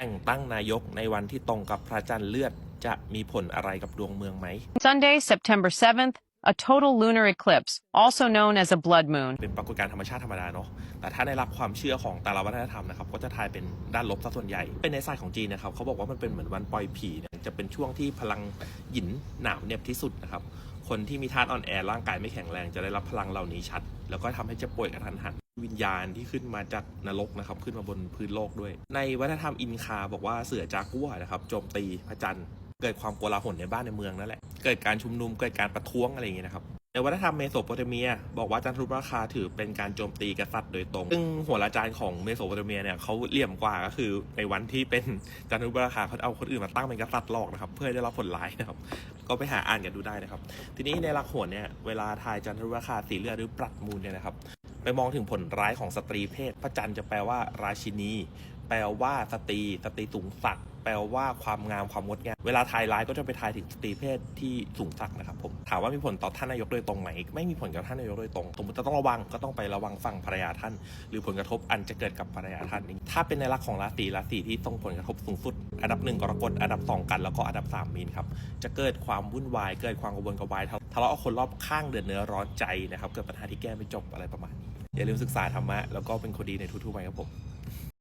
แต่งตั้งนายกในวันที่ตรงกับพระจันทร์เลือดจะมีผลอะไรกับดวงเมืองไหม Sunday, September 7th, a total lunar eclipse, also known as a blood moon. เป็นปรากฏการณ์ธรรมชาติธรรมดาเนาะแต่ถ้าในหลักความเชื่อของแต่ละวัฒนธรรมนะครับก็จะทายเป็นด้านลบซะส่วนใหญ่ เป็นในศาสตร์ของจีนนะครับเขาบอกว่ามันเป็นเหมือนวันปล่อยผีเนี่ยจะเป็นช่วงที่พลังหยินหนาวเหน็บที่สุดนะครับคนที่มีธาตุอ่อนแอร่างกายไม่แข็งแรงจะได้รับพลังเหล่านี้ชัด แล้วก็ทำให้เจ็บป่วยกระทันหัน วิญญาณที่ขึ้นมาจากนรกนะครับ ขึ้นมาบนพื้นโลกด้วย ในวัฒนธรรมอินคาบอกว่าเสือจากัวนะครับโจมตีพระจันทร์เกิดความโกลาหลในบ้านในเมืองนั่นแหละ เกิดการชุมนุมเกิดการประท้วงอะไรอย่างเงี้ยนะครับในวัฒนธรรมเมโสโปเตเมีย บอกว่าจันทรุปราคาถือเป็นการโจมตีกษัตริย์โดยตรง ซึ่งหัวราจารย์ของเมโสโปเตเมียเนี่ยเขาเหลี่ยมกว่าก็คือในวันที่เป็นจันทรุปราคาเขาเอาคนอื่นมาตั้งเป็นกษัตริย์หลอกนะครับ เพื่อได้รับผลร้ายนะครับ ก็ไปหาอ่านกันดูได้นะครับ ทีนี้ในหลักโหนเนี่ยเวลาทายจันทรุปราคาสีเลือดหรือปรัดมูลเนี่ยนะครับ ไปมองถึงผลร้ายของสตรีเพศ พระจันทร์จะแปลว่า ราชินี แปลว่าสตรีสตรีสูงศักดิ์แปลว่าความงามความงดงาม เวลาทายร้ายก็จะไปทายถึงสตรีเพศที่สูงศักนะครับผมถามว่ามีผลต่อท่านนายกโดยตรงไหมไม่มีผลกับท่านนายกโดยตรงสมมติจะต้องระวังก็ต้องไประวังฝั่งภรรยาท่าน หรือผลกระทบอันจะเกิดกับภรรยาท่านเองถ้าเป็นในลักษณ์ของราศีราศีที่ส่งผลกระทบสูงสุด อันดับหนึ่งกรกฎอันดับสองกันแล้วก็อันดับสามมีนครับจะเกิดความวุ่นวายเกิดความกระวนกระวายทะเลาะกับคนรอบข้างเดือดเนื้อร้อนใจนะครับเกิดปัญหาที่แก้ไม่จบอะไรประมาณนี้ อย่าลืมศึกษาธรรมะแล้วก็เป็นคนดีในทุกๆวันครับผม